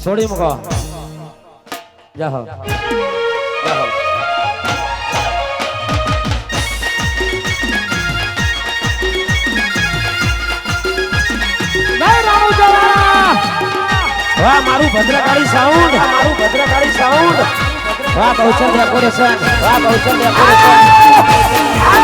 છોડી મૂકો. જા હો વાહ મારું ભદ્રકાળી સાઉન્ડ મારું ભદ્રકાળી સાઉન્ડ વાહ કૌશલ ડેકોરેશન વાહ કૌશલ ડેકોરેશન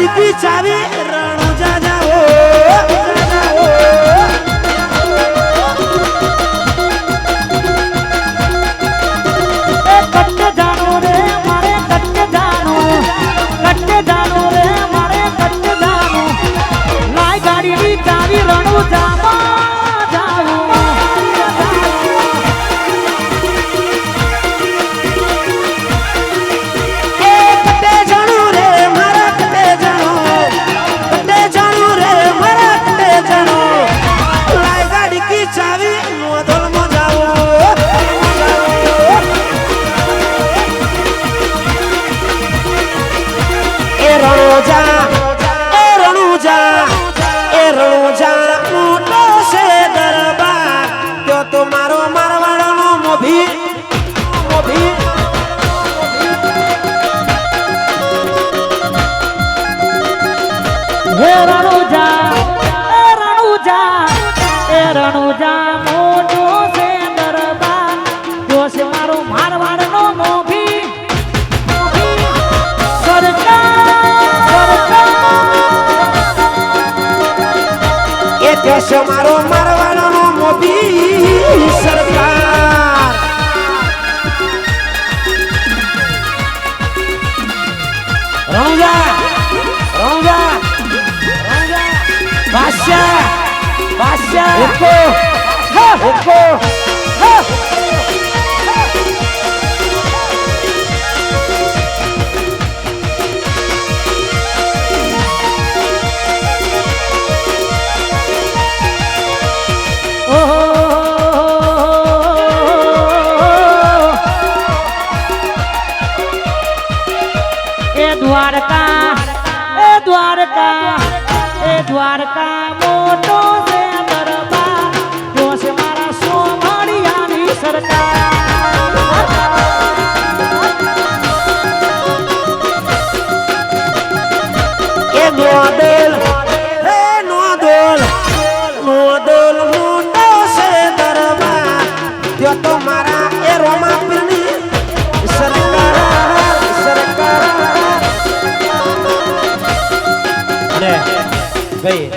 કટ્ટે જાણો લાય ગાડીની ચાવી રણું જામા રણોજા એ રણુજા એ છે દરબાર. ત્યો તો મારો મારવાડનો મોભી મોભી. હે રણુજા દેશ મારો મારવાનો મોદી સરકાર. રણુજા રણુજા બાદશાહ બાદશાહ ઓકો એકો. એ ભાઈ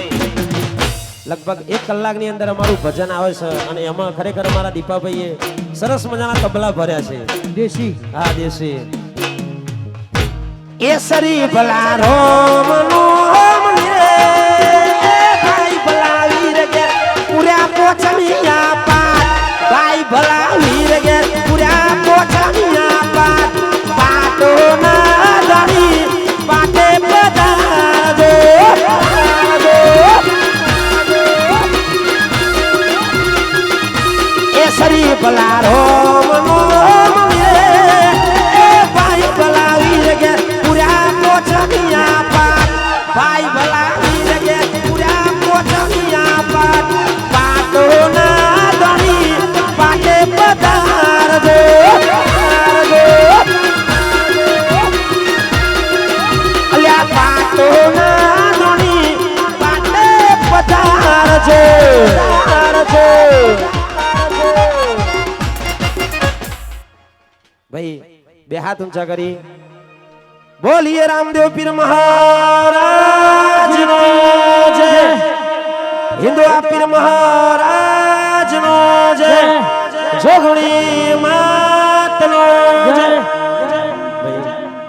લગભગ એક કલાકની અંદર અમારું ભજન આવે છે અને એમાં ખરેખર અમારા દીપાભાઈએ સરસ મજાના તબલા ભર્યા છે. દેશી. હા દેશી. કેસરી ભલા રોમ Colorado ભાઈ બે હાથ ઊંચા કરી. બોલીએ રામદેવ પીર મહારાજ નો જય. હિન્દુ પીર મહારાજ નો જય. જોગણી માત નો જય.